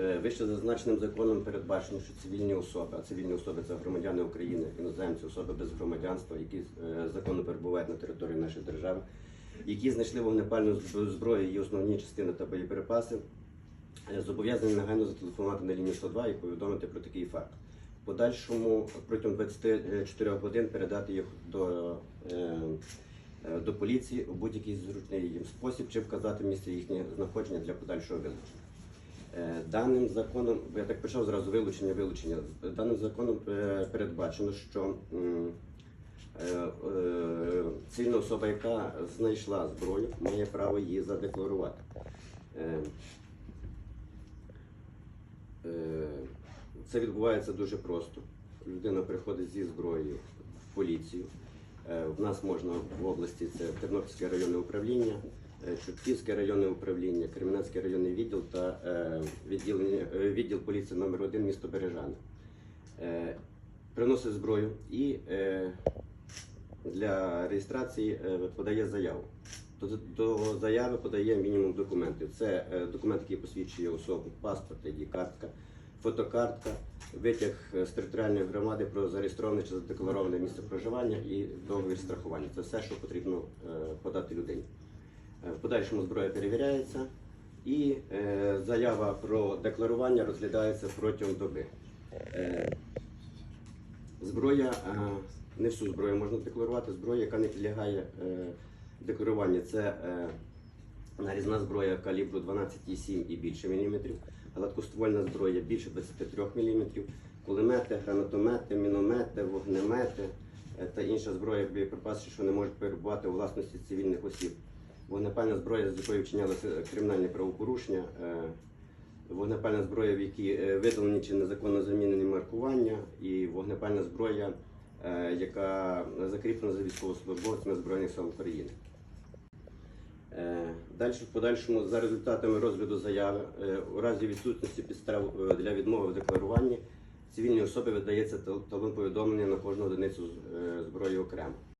Е, Вище зазначеним законом передбачено, що цивільні особи, а цивільні особи це громадяни України, іноземці, особи без громадянства, які е, законно перебувають на території нашої держави, які знайшли вогнепальну зброю, її основні частини та боєприпаси, е, зобов'язані негайно зателефонувати на лінію 102 і повідомити про такий факт. Подальшому протягом 24 годин передати їх до, до поліції у будь-який зручний їм спосіб чи вказати місце їхнє знаходження для подальшого вилучення. Е, Даним законом, я так почав зразу вилучення, вилучення. Даним законом е, передбачено, що е, цивільна особа, яка знайшла зброю, має право її задекларувати. Це відбувається дуже просто. Людина приходить зі зброєю в поліцію. В нас можна в області це Тернопільське районне управління, е, Чутківське районне управління, Кремінецький районний відділ та е, відділення, е, відділ поліції номер 1 місто Бережани. Е, Приносить зброю і для реєстрації подає заяву. До, заяви подає мінімум документів. Це документ, який посвідчує особу, паспорт, ID, картка, фотокартка, витяг з територіальної громади про зареєстроване чи задеклароване місце проживання і договір страхування. Це все, що потрібно подати людині. Е, В подальшому зброя перевіряється і е, заява про декларування розглядається протягом доби. Е, Зброя, не всю зброю можна декларувати, зброя, яка не підлягає декларуванню, це нарізна зброя калібру 12,7 і більше міліметрів, гладкоствольна зброя більше 23 міліметрів, кулемети, гранатомети, міномети, вогнемети та інша зброя боєприпаси, що не можуть перебувати у власності цивільних осіб. Вогнепальна зброя, з якою вчинялися кримінальні правопорушення, е, вогнепальна зброя, в якій е, видалені чи незаконно замінені маркування, і вогнепальна зброя, е, яка закріплена за військовослужбовцями Збройних сил України. Далі в подальшому за результатами розгляду заяви у разі відсутності підстав для відмови в декларуванні цивільній особі видається тал- талон повідомлення на кожну одиницю зброї окремо.